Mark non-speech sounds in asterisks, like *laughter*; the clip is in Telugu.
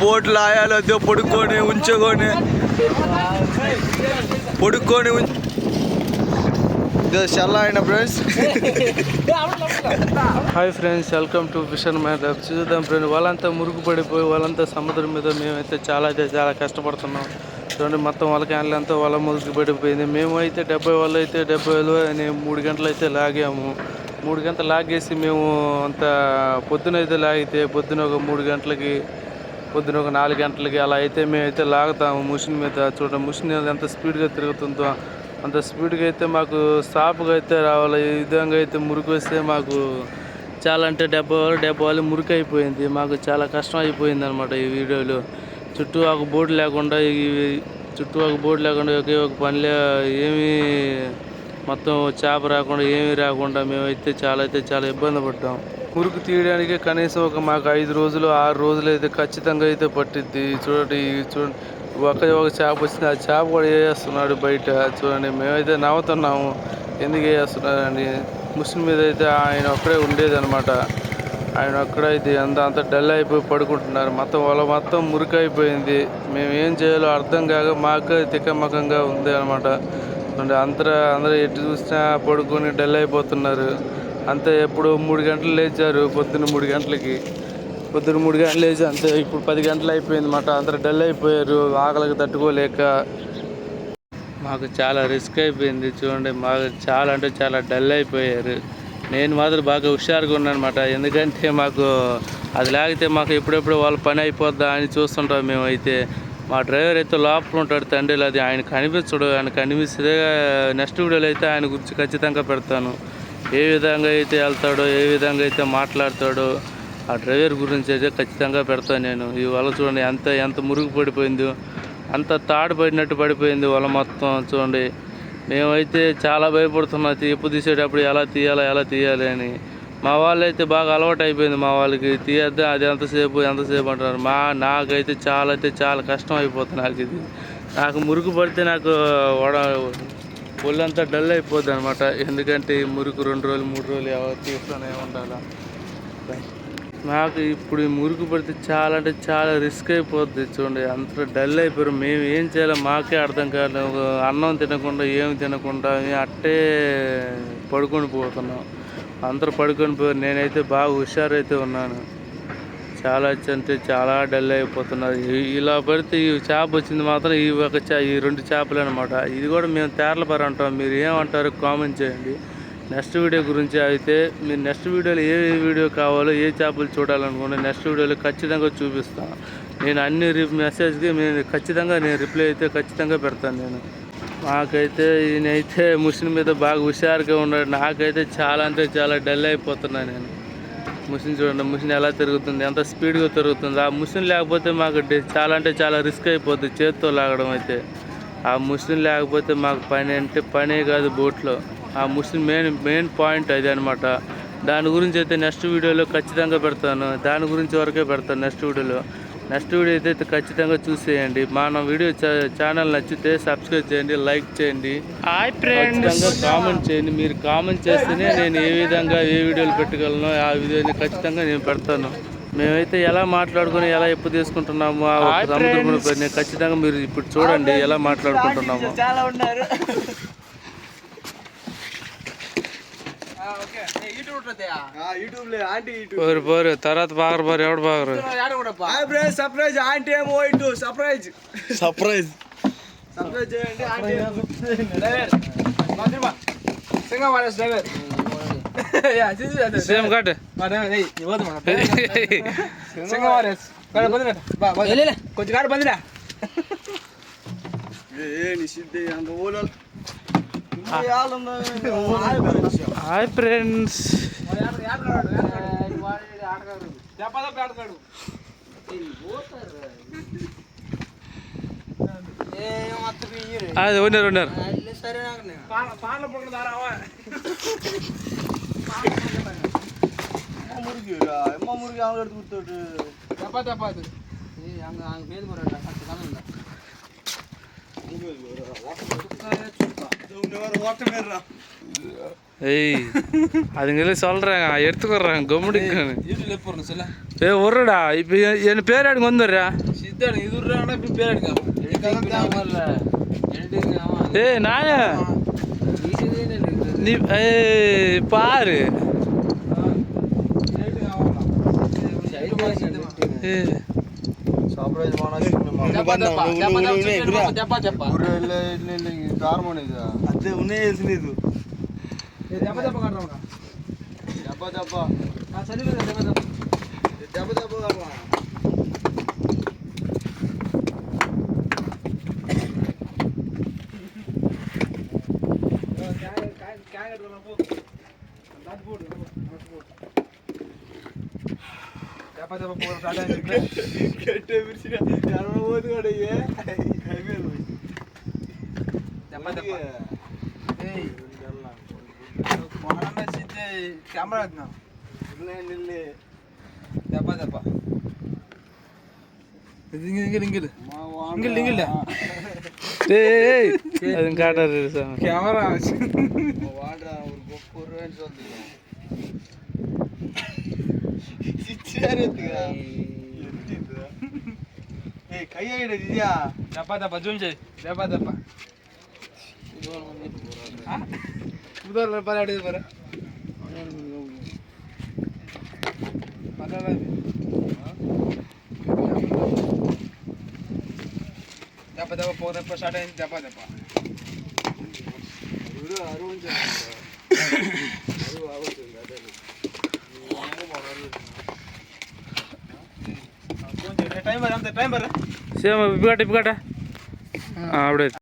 బోట్లు ఆయాలి అదే పడుకొని ఉంచుకొని. పడుకొని ఉం- చల్ల అయిన friends. Hi friends welcome to fisherman చూద్దాం ఫ్రెండ్ వాళ్ళంతా మురుగు పడిపోయి వాళ్ళంతా సముద్రం మీద మేమైతే చాలా అయితే చాలా కష్టపడుతున్నాం. చూడండి మొత్తం వాళ్ళ క్యాన్లంతా వల మురుగు పడిపోయింది. మేము అయితే డెబ్బై వాళ్ళు అయితే డెబ్బై వేలు అని మూడు గంటలు అయితే లాగాము. మూడు గంటలు లాగేసి మేము అంత పొద్దున అయితే లాగితే పొద్దున ఒక మూడు గంటలకి పొద్దున ఒక నాలుగు గంటలకి అలా అయితే మేమైతే లాగుతాము. మిషన్ మీద చూడండి మిషన్ ఎంత స్పీడ్గా తిరుగుతుందో అంత స్పీడ్గా అయితే మాకు స్టాప్గా అయితే రావాలి. ఈ విధంగా అయితే మురికి వస్తే మాకు చాలా అంటే డెబ్బై వాళ్ళు డెబ్బై వాళ్ళు మురికి అయిపోయింది. మాకు చాలా కష్టం అయిపోయింది అనమాట ఈ వీడియోలో. చుట్టూ ఒక బోర్డు లేకుండా ఈ చుట్టూ ఒక బోర్డు లేకుండా ఒకే ఒక పనిలే ఏమీ మొత్తం చేప రాకుండా ఏమీ రాకుండా మేమైతే చాలా అయితే చాలా ఇబ్బంది పడ్డాం. మురుకు తీయడానికి కనీసం ఒక మాకు ఐదు రోజులు ఆరు రోజులు అయితే ఖచ్చితంగా అయితే పట్టిద్ది. చూడండి చూడండి. ఒక ఒక చేప వచ్చింది ఆ చేప కూడా వేసేస్తున్నాడు బయట. చూడండి మేమైతే నవ్వుతున్నాము. ఎందుకు వేసేస్తున్నారండి ముస్లిం మీద అయితే ఆయన ఒక్కడే ఉండేది అనమాట ఆయన ఒక్కడైతే అంత అంత డల్ అయిపోయి పడుకుంటున్నారు. మొత్తం వాళ్ళ మొత్తం మురికి అయిపోయింది మేము ఏం చేయాలో అర్థం కాక మాకు తిక్కమకంగా ఉంది అనమాట అంటే అందరూ అందరూ ఎటు చూసినా పడుకొని డల్ అయిపోతున్నారు. అంతే ఎప్పుడు మూడు గంటలు లేచారు పొద్దున్న మూడు గంటలకి. పొద్దున్న మూడు గంటలు లేచి అంతే ఇప్పుడు పది గంటలు అయిపోయింది మాట. అందరూ డల్ అయిపోయారు ఆకలికి తట్టుకోలేక. మాకు చాలా రిస్క్ అయిపోయింది చూడండి మాకు చాలా అంటే చాలా డల్ అయిపోయారు. నేను మాత్రం బాగా హుషారుగా ఉన్నానమాట ఎందుకంటే మాకు అది లేకపోతే మాకు ఎప్పుడెప్పుడు వాళ్ళ పని అయిపోద్దా అని చూస్తుంటాం మేమైతే. మా డ్రైవర్ అయితే లోపల ఉంటాడు తండ్రిలో అది ఆయన కనిపించడు ఆయన కనిపిస్తే నెక్స్ట్ వీడియోలో అయితే ఆయన గురించి ఖచ్చితంగా పెడతాను. ఏ విధంగా అయితే వెళ్తాడో ఏ విధంగా అయితే మాట్లాడతాడో ఆ డ్రైవర్ గురించి అయితే ఖచ్చితంగా పెడతాను నేను. ఈ వల చూడండి ఎంత ఎంత మురుగు పడిపోయిందో అంత తాడు పడినట్టు పడిపోయింది వల మొత్తం చూడండి. మేమైతే చాలా భయపడుతున్నాం తీపు తీసేటప్పుడు ఎలా తీయాలా ఎలా తీయాలి అని. మా వాళ్ళు అయితే బాగా అలవాటు అయిపోయింది మా వాళ్ళకి తీయద్దా అది ఎంతసేపు ఎంతసేపు అంటున్నారు. మా నాకైతే చాలా అయితే చాలా కష్టం అయిపోతుంది నాకు ఇది. నాకు మురుగు పడితే నాకు వడ ఒళ్ళంతా డల్ అయిపోద్ది అనమాట ఎందుకంటే ఈ మురుగు రెండు రోజులు మూడు రోజులు ఎవరు తీస్తూనే ఉండాలా. నాకు ఇప్పుడు ఈ మురుగు పడితే చాలా అంటే చాలా రిస్క్ అయిపోద్ది చూడండి. అంత డల్ అయిపోయారు మేము ఏం చేయాలో మాకే అర్థం కాదు. అన్నం తినకుండా ఏమి తినకుండా అట్టే పడుకొని పోతున్నాం. అందరూ పడుకొని పోయారు. నేనైతే బాగా హుషారైతే ఉన్నాను. చాలా అంటే చాలా డల్ అయిపోతున్నారు ఇలా పడితే ఈ చేప వచ్చింది మాత్రం ఈ ఒక చే ఈ రెండు చేపలు అనమాట ఇది కూడా మేము తేరలపర అంటాం. మీరు ఏమంటారు కామెంట్ చేయండి. నెక్స్ట్ వీడియో గురించి అయితే మీరు నెక్స్ట్ వీడియోలో ఏ వీడియో కావాలో ఏ చేపలు చూడాలనుకుంటే నెక్స్ట్ వీడియోలో ఖచ్చితంగా చూపిస్తాను నేను అన్ని మెసేజ్కి నేను ఖచ్చితంగా నేను రిప్లై అయితే ఖచ్చితంగా పెడతాను నేను. మాకైతే ఈయనైతే ముస్లిం మీద బాగా హుషారుగా ఉన్నాడు. నాకైతే చాలా అంటే చాలా డల్ అయిపోతున్నాను నేను. ముసిన్ చూడండి ముసిన్ ఎలా తిరుగుతుంది ఎంత స్పీడ్గా తిరుగుతుంది. ఆ ముసిన్ లేకపోతే మాకు చాలా అంటే చాలా రిస్క్ అయిపోతుంది చేత్తో లాగడం అయితే. ఆ ముసిన్ లేకపోతే మాకు పని అంటే పనే కాదు బోట్లో. ఆ ముసిన్ మెయిన్ మెయిన్ పాయింట్ అది అనమాట దాని గురించి అయితే నెక్స్ట్ వీడియోలో ఖచ్చితంగా పెడతాను. దాని గురించి వరకే పెడతాను నెక్స్ట్ వీడియోలో. నెక్స్ట్ వీడియో అయితే ఖచ్చితంగా చూసేయండి. మన వీడియో ఛానల్ నచ్చితే సబ్స్క్రైబ్ చేయండి లైక్ చేయండి. ఖచ్చితంగా కామెంట్ చేయండి. మీరు కామెంట్ చేస్తేనే నేను ఏ విధంగా ఏ వీడియోలు పెట్టగలను ఆ వీడియోని ఖచ్చితంగా నేను పెడతాను. మేమైతే ఎలా మాట్లాడుకుని ఎలా ఎప్పు తీసుకుంటున్నాము ఆ సముద్రం ఖచ్చితంగా మీరు ఇప్పుడు చూడండి ఎలా మాట్లాడుకుంటున్నాము. చాలా ఉన్నారు. పోరు పోరు. తర్వాత బాగరు పోరు. ఎవడు బాగరు? సర్ప్రైజ్. ఆంటీ ఏమో ఇటు సర్ప్రైజ్. సర్ప్రైజ్. సర్ప్రైజ్ చేయండి ఆంటీ. *laughs* Same cut. *laughs* కొంచెం కాడ బందిరా. ఏ నిషిద్ధి అంత ఊళ్ళో హాయ్ ఫ్రెండ్స్ అది ఉన్నారు ఉన్నారు మురుగు అమ్మ మురుగు ఆమె కూర్చోడు ஏய் அதுங்களே சொல்கிறாங்க எடுத்துக்கிறாங்க கம்முடிக்கு ஏ ஒருடா இப்போ என் பேர் எடுங்க வந்துடுறா சித்தாடு இது இப்போ பேர் எடுக்க ஏய் நானே. நீ ஏய் பாரு. ஏய். சாப்பிடாது అదే ఉన్నాయి తెలిసినది కట్టే విరిచిన ఎనభై పోదు కూడా అయ్యే కెమెరా దెబ్బ దెబ్బ சப்பாத்தி போகிறதால கெட்ட பிரிச்சு யாரோட போது கடையே கேமரா நில்லு தப்பா தப்பா கேமரா வாடா ஒரு முப்பது ரூபான்னு சொல்லுங்க ಜಪ ಏ ದಪ್ಪ ದಪ್ಪ ಜುಂಜೆ. ದಪ್ಪ ಬರ ದಪ್ಪ ದಪ್ಪ ಪೋದಪ್ಪ ಶಾರ್ಟ್ ದಪ್ಪ ದಪ್ಪ. ಅರುಣ್ ಜಾ సేమ్ పిగట పిగట ఆవిడ